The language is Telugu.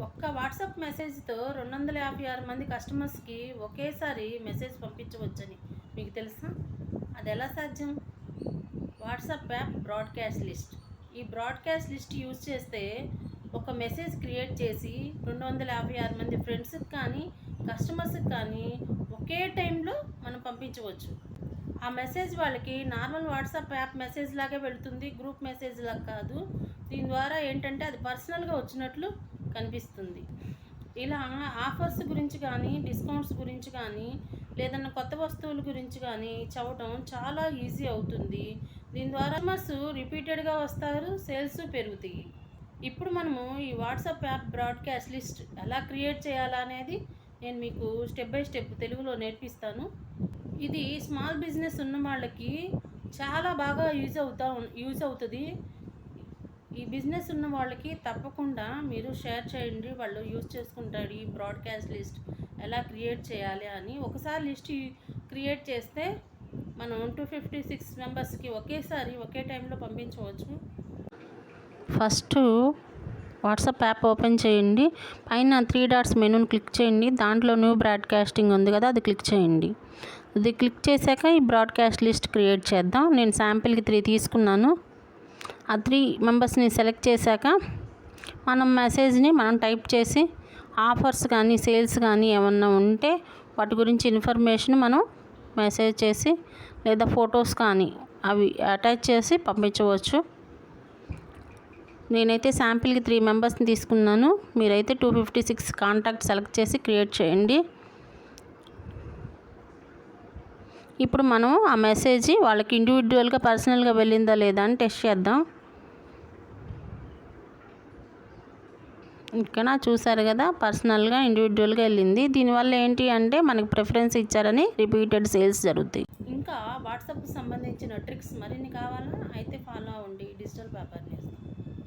ఒక్క వాట్సాప్ మెసేజ్తో రెండు వందల యాభై ఆరు మంది కస్టమర్స్కి ఒకేసారి మెసేజ్ పంపించవచ్చని. మీకు తెలుసా? అది ఎలా సాధ్యం? WhatsApp app broadcast list. ఈ బ్రాడ్కాస్ట్ లిస్ట్ యూజ్ చేస్తే ఒక మెసేజ్ క్రియేట్ చేసి రెండు వందల యాభై ఆరు మంది ఫ్రెండ్స్కి కానీ కస్టమర్స్కి కానీ ఒకే టైంలో మనం పంపించవచ్చు. ఆ మెసేజ్ వాళ్ళకి నార్మల్ వాట్సాప్ యాప్ మెసేజ్ లాగే వెళుతుంది గ్రూప్ మెసేజ్ లాగా కాదు. దీని ద్వారా ఏంటంటే అది పర్సనల్గా వచ్చినట్లు కనిపిస్తుంది. ఇలా ఆఫర్స్ గురించి కానీ డిస్కౌంట్స్ గురించి కానీ లేదన్నా కొత్త వస్తువుల గురించి కానీ చదవటం చాలా ఈజీ అవుతుంది. దీని ద్వారా కస్టమర్స్ రిపీటెడ్గా వస్తారు సేల్స్ పెరుగుతాయి. ఇప్పుడు మనము ఈ వాట్సాప్ యాప్ బ్రాడ్కాస్ట్ లిస్ట్ ఎలా క్రియేట్ చేయాలా అనేది నేను మీకు స్టెప్ బై స్టెప్ తెలుగులో నేర్పిస్తాను. ఇది స్మాల్ బిజినెస్ ఉన్న వాళ్ళకి చాలా బాగా యూజ్ అవుతా యూజ్ అవుతుంది. ఈ బిజినెస్ ఉన్న వాళ్ళకి తప్పకుండా మీరు షేర్ చేయండి. వాళ్ళు యూజ్ చేసుకుంటారు ఈ బ్రాడ్కాస్ట్ లిస్ట్ ఎలా క్రియేట్ చేయాలి అని. ఒకసారి లిస్ట్ క్రియేట్ చేస్తే మనం టూ ఫిఫ్టీ సిక్స్ మెంబర్స్కి ఒకేసారి ఒకే టైంలో పంపించవచ్చు. ఫస్ట్ వాట్సాప్ యాప్ ఓపెన్ చేయండి. పైన త్రీ డాట్స్ మెనూని క్లిక్ చేయండి. దాంట్లో న్యూ బ్రాడ్కాస్టింగ్ ఉంది కదా అది క్లిక్ చేయండి. అది క్లిక్ చేశాక ఈ బ్రాడ్కాస్ట్ లిస్ట్ క్రియేట్ చేద్దాం. నేను శాంపిల్కి త్రీ తీసుకున్నాను. ఆ త్రీ మెంబర్స్ని సెలెక్ట్ చేశాక మనం మెసేజ్ని మనం టైప్ చేసి ఆఫర్స్ కానీ సేల్స్ కానీ ఏమన్నా ఉంటే వాటి గురించి ఇన్ఫర్మేషన్ మనం మెసేజ్ చేసి లేదా ఫొటోస్ కానీ అవి అటాచ్ చేసి పంపించవచ్చు. నేనైతే శాంపిల్కి త్రీ మెంబర్స్ని తీసుకున్నాను. మీరైతే two fifty six contact select చేసి క్రియేట్ చేయండి. ఇప్పుడు మనం ఆ మెసేజ్ వాళ్ళకి ఇండివిజువల్గా పర్సనల్గా వెళ్ళిందా లేదా అని టెస్ట్ చేద్దాం. ఇక్కడ చూసారు కదా పర్సనల్గా ఇండివిజువల్గా వెళ్ళింది. దీనివల్ల ఏంటి అంటే మనకి ప్రిఫరెన్స్ ఇచ్చారని రిపీటెడ్ సేల్స్ జరుగుతాయి. ఇంకా వాట్సాప్కి సంబంధించిన ట్రిక్స్ మరిన్ని కావాలా అయితే ఫాలో అవ్వండి డిజిటల్ పేపర్